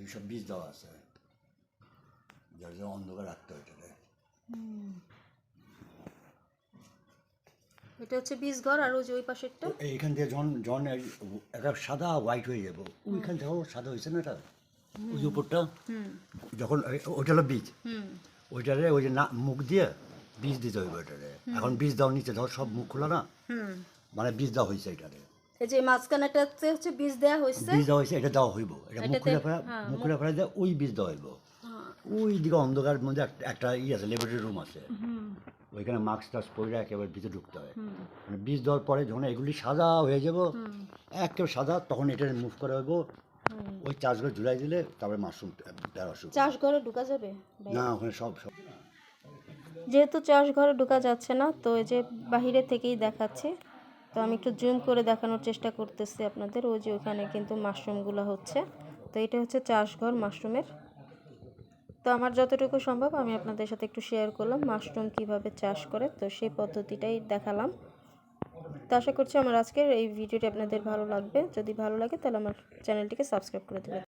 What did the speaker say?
এইসব বীজ দেওয়া আছে যার জন্য অন্ধকার রাখতে হয় এটাকে এটা হচ্ছে বীজ ঘর আর ওই যে ওই পাশেরটা এইখান থেকে যখন এই একটা সাদা হোয়াইট হয়ে যাব ওইখান থেকে সাদা হয়েছে না এটা ওই উপরটা যখন ওইটা হলো বীজ হুম ওইটারে ওই যে না মুখ দিয়ে বীজ দিতে হইব ওইটারে এখন বীজ দেওয়ার নিচে ধর সব মুখ খোলা না মানে বীজ দেওয়া হয়েছে এটারে এই যে মাঝখানেটাতে হচ্ছে বীজ দেওয়া হয়েছে। বীজ দেওয়া হয়েছে এটা দেওয়া হইব। এটা মুখ এটাতে- খুলে ফেলা হ্যাঁ, মুখ খুলে ফেলা দিয়ে ওই বীজ দেওয়া হইব। ওই দিকে অন্ধকার মধ্যে একটা- ই আছে ল্যাবরেটরি রুম আছে। ওইখানে মাস্ক টাস্ক পরে একেবারে ভিতরে ঢুকতে হয়। মানে বীজ দেওয়ার পরে যখন এগুলি সাদা হয়ে যাব একেবারে সাদা তখন এটা মুভ করা হইব। ওই চাষগুলো ঝুলাই দিলে তারপরে মাশরুম দেওয়া শুরু চাষ ঘরে ঢোকা যাবে? না ওখানে সব সব যেহেতু চাষ ঘরে ঢোকা যাচ্ছে না তো এই যে বাহিরে থেকেই দেখাচ্ছে। তো আমি একটু জুম করে দেখানোর চেষ্টা করতেছি আপনাদের। ওই যে ওখানে কিন্তু মাশরুমগুলো হচ্ছে। তো এটা হচ্ছে চাষঘর মাশরুমের তো আমার যতটুকু সম্ভব আমি আপনাদের সাথে একটু শেয়ার করলাম মাশরুম কীভাবে চাষ করে। তো সেই পদ্ধতিটাই দেখালাম। তো আশা করছি আমার আজকের এই ভিডিওটি আপনাদের ভালো লাগবে। যদি ভালো লাগে তাহলে আমার চ্যানেলটিকে সাবস্ক্রাইব করে দেবেন।